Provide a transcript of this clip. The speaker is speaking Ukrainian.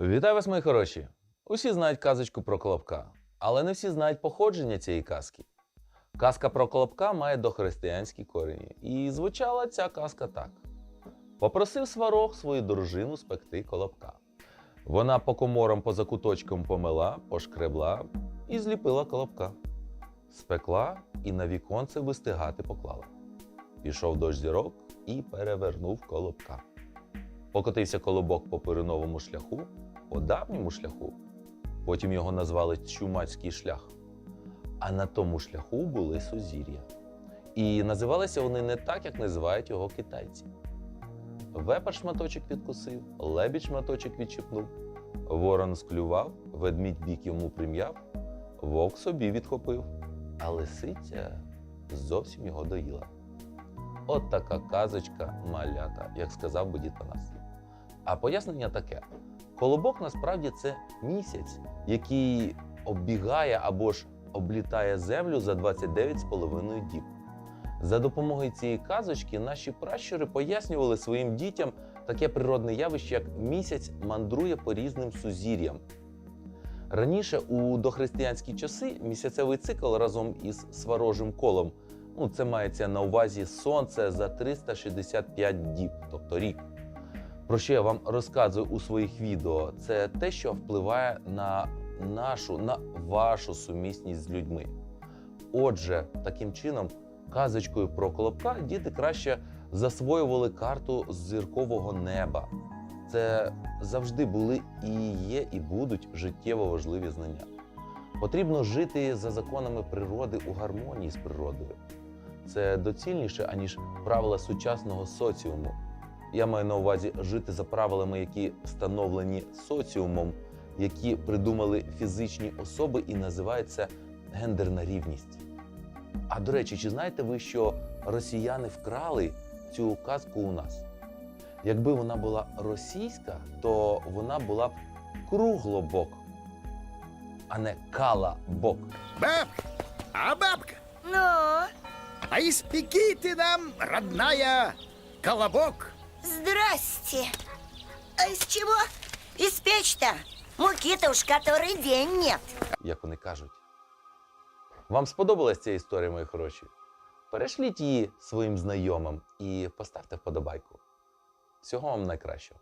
Вітаю вас, мої хороші! Усі знають казочку про Колобка, але не всі знають походження цієї казки. Казка про Колобка має дохристиянські корені, і звучала ця казка так: попросив сварог свою дружину спекти Колобка. Вона по коморам по закуточкам помила, пошкребла і зліпила Колобка. Спекла і на віконце вистигати поклала. Пішов дощ зірок і перевернув Колобка. Покотився колобок по периновому шляху, по давньому шляху. Потім його назвали Чумацький шлях. А на тому шляху були сузір'я. І називалися вони не так, як називають його китайці. Вепер шматочок відкусив, лебідь шматочок відчепнув, ворон склював, ведмідь бік йому прим'яв, вовк собі відхопив, а лисиця зовсім його доїла. От така казочка малята, як сказав би дід Панас. А пояснення таке: колобок насправді це місяць, який оббігає або ж облітає землю за 29,5 діб. За допомогою цієї казочки наші пращури пояснювали своїм дітям таке природне явище, як місяць мандрує по різним сузір'ям. Раніше, у дохристиянські часи, місяцевий цикл разом із сварожим колом ну, це мається на увазі сонце за 365 діб, тобто рік. Про що я вам розказую у своїх відео, це те, що впливає на нашу, на вашу сумісність з людьми. Отже, таким чином, казочкою про колобка діти краще засвоювали карту зіркового неба. Це завжди були і є, і будуть життєво важливі знання. Потрібно жити за законами природи у гармонії з природою. Це доцільніше, аніж правила сучасного соціуму. Я маю на увазі жити за правилами, які встановлені соціумом, які придумали фізичні особи і називаються гендерна рівність. А до речі, чи знаєте ви, що росіяни вкрали цю казку у нас? Якби вона була російська, то вона була б круглобок, а не калабок. Бабка, а бабка, Ну, а испеки ты нам, родная, колобок. Здрасте. А из чего? Из печь-то. Муки-то уж который день нет. як вони кажуть. Вам сподобалась ця історія, мої хороші? Перешліть її своїм знайомим і поставте вподобайку. Всього вам найкращого.